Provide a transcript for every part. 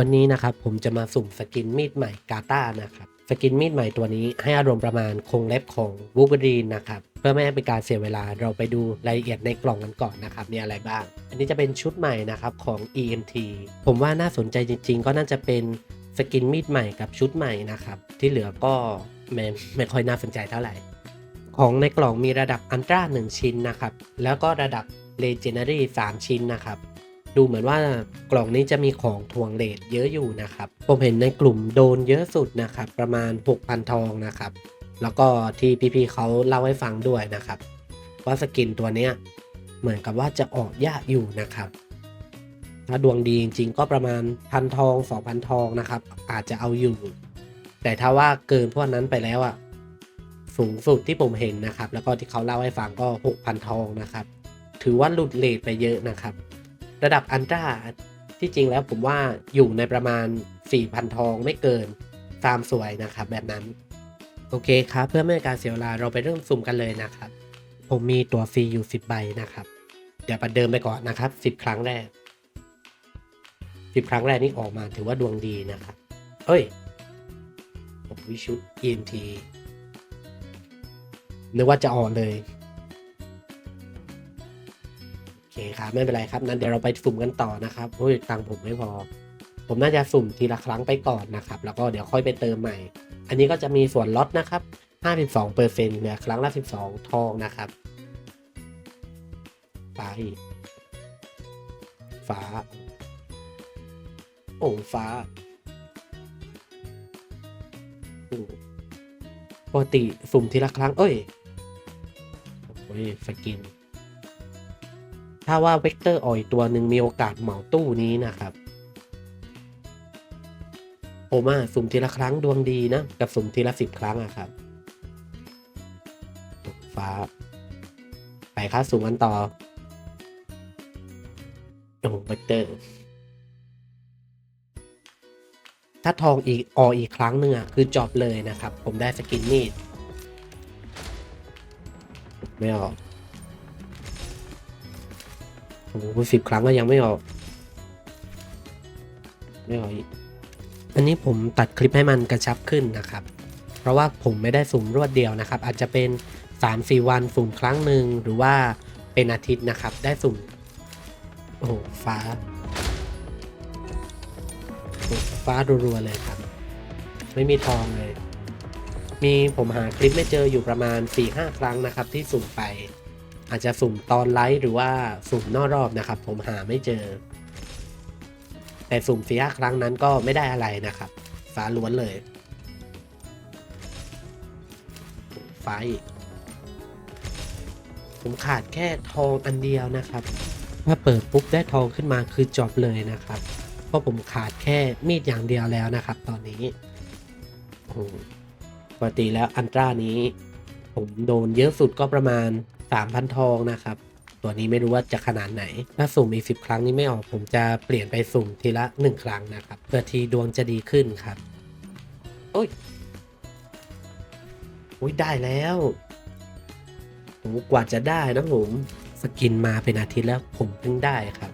วันนี้นะครับผมจะมาสุ่มสกินมีดใหม่กาตานะครับสกินมีดใหม่ตัวนี้ให้อารมณ์ประมาณคงเล็บของวูบรีนนะครับเพื่อไม่ให้เป็นการเสียเวลาเราไปดูรายละเอียดในกล่องกันก่อนนะครับมีอะไรบ้าง อันนี้จะเป็นชุดใหม่นะครับของ EMT ผมว่าน่าสนใจจริง ๆ ก็น่าจะเป็นสกินมีดใหม่กับชุดใหม่นะครับที่เหลือก็ไม่ไม่ค่อยน่าสนใจเท่าไหร่ ของในกล่องมีระดับอันตรา1ชิ้นนะครับแล้วก็ระดับ Legendary 3ชิ้นนะครับ ดูเหมือนว่ากล่องนี้จะมีของทวงเลทเยอะอยู่นะครับ ผมเห็นในกลุ่มโดนเยอะสุดนะครับ ประมาณ 6,000 ทองนะครับ แล้วก็ที่พี่ๆเขาเล่าให้ฟังด้วยนะครับ ว่าสกินตัวเนี้ยเหมือนกับว่าจะออกยากอยู่นะครับ ถ้าดวงดีจริงๆก็ประมาณพันทอง 2,000 ทองนะครับ อาจจะเอาอยู่ แต่ถ้าว่าเกินพวกนั้นไปแล้วอะสูงสุดที่ผมเห็นนะครับ แล้วก็ที่เขาเล่าให้ฟังก็ 6,000 ทองนะครับ ถือว่าหลุดเลทไปเยอะนะครับ ระดับอันตราที่จริงแล้วผมว่าอยู่ในประมาณ 4,000 ทองไม่เกินตามสวยนะครับแบบนั้น โอเคครับเพื่อไม่ให้การเสียเวลาเราไปเริ่มสุ่มกันเลยนะครับ ผมมีตัวฟรีอยู่ 10 ใบนะครับ เดี๋ยวประเดิมไปก่อนนะครับ 10 ครั้งแรก 10 ครั้งแรกนี่ออกมาถือว่าดวงดีนะครับเอ้ยโอ้ยชุด EMT นึกว่าจะออกเลย ครับไม่เป็นไรครับนั้นเดี๋ยวเราไปสุ่มกันต่อนะครับโอ้ยตังผมไม่พอ ผมน่าจะสุ่มทีละครั้งไปก่อนนะครับ แล้วก็เดี๋ยวค่อยไปเติมใหม่ อันนี้ก็จะมีส่วนลดนะครับ 52เปอร์เซ็นต์เหลือครั้งละ 12 ทองนะครับฟ้าอีกฟ้า โอ้ฟ้าปกติสุ่มทีละครั้ง เอ้ย โอ้ยสกิน ถ้าว่าเวกเตอร์ออยตัวหนึ่งมีโอกาสเหมาตู้นี้นะครับ ผมอะสุ่มทีละครั้งดวงดีนะ กับสุ่มทีละสิบครั้งอะครับฟ้า ไปครับสุ่มกันต่อโอ้เวกเตอร์ถ้าทองอีกอออีกครั้งหนึ่งอะคือจบเลยนะครับ ผมได้สกินมีดไม่ออก โอ้โหสิบครั้งก็ยังไม่ออก ไม่ออกอีก อันนี้ผมตัดคลิปให้มันกระชับขึ้นนะครับ เพราะว่าผมไม่ได้สุ่มรวดเดียวนะครับ อาจจะเป็น 3-4 วันสุ่มครั้งหนึ่งหรือว่าเป็นอาทิตย์นะครับ ได้สุ่ม โอ้โหฟ้า ฟ้ารัวๆเลยครับ ไม่มีทองเลย มีผมหาคลิปไม่เจออยู่ประมาณ 4-5 ครั้งนะครับ ที่สุ่มไป อาจจะสุ่มตอนไลฟ์หรือว่าสุ่มนอกรอบนะครับ ผมหาไม่เจอ แต่สุ่มเสียครั้งนั้นก็ไม่ได้อะไรนะครับ ฟ้าล้วนเลย ไฟ ผมขาดแค่ทองอันเดียวนะครับ ถ้าเปิดปุ๊บได้ทองขึ้นมาคือจบเลยนะครับ เพราะผมขาดแค่มีดอย่างเดียวแล้วนะครับ ตอนนี้ปกติแล้วอันตรานี้ ผมโดนเยอะสุดก็ประมาณ 3,000 ทองนะครับ ตัวนี้ไม่รู้ว่าจะขนาดไหน ถ้าสุ่มอีก 10 ครั้งนี้ไม่ออก ผมจะเปลี่ยนไปสุ่มทีละ 1 ครั้งนะครับ เพื่อทีดวงจะดีขึ้นครับ โอ้ยโอ้ยได้แล้วโอ้กว่าจะได้นะผมสกินมาเป็นอาทิตย์แล้วผมเพิ่งได้ครับ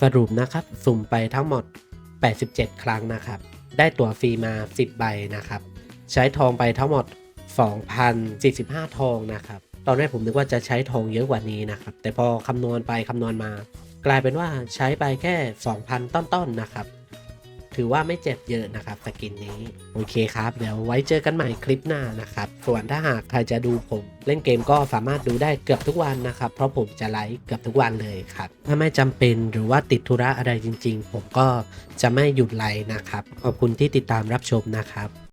สรุปนะครับ สุ่มไปทั้งหมด 87 ครั้งนะครับ ได้ตั๋วฟรีมา 10 ใบนะครับ ใช้ทองไปทั้งหมด 2,045 ทองนะครับ ตอนแรกผมนึกว่าจะใช้ทองเยอะกว่านี้นะครับ แต่พอคำนวณไปคำนวณมา กลายเป็นว่าใช้ไปแค่ 2,000 ต้นๆนะครับ ถือว่าไม่เจ็บเยอะนะครับสกินนี้ โอเคครับ เดี๋ยวไว้เจอกันใหม่คลิปหน้านะครับ ส่วนถ้าหากใครจะดูผม เล่นเกมก็สามารถดูได้เกือบทุกวันนะครับ เพราะผมจะไลฟ์เกือบทุกวันเลยครับ ถ้าไม่จำเป็นหรือว่าติดธุระอะไรจริง ๆ ผมก็จะไม่หยุดไลฟ์นะครับ ขอบคุณที่ติดตามรับชมนะครับ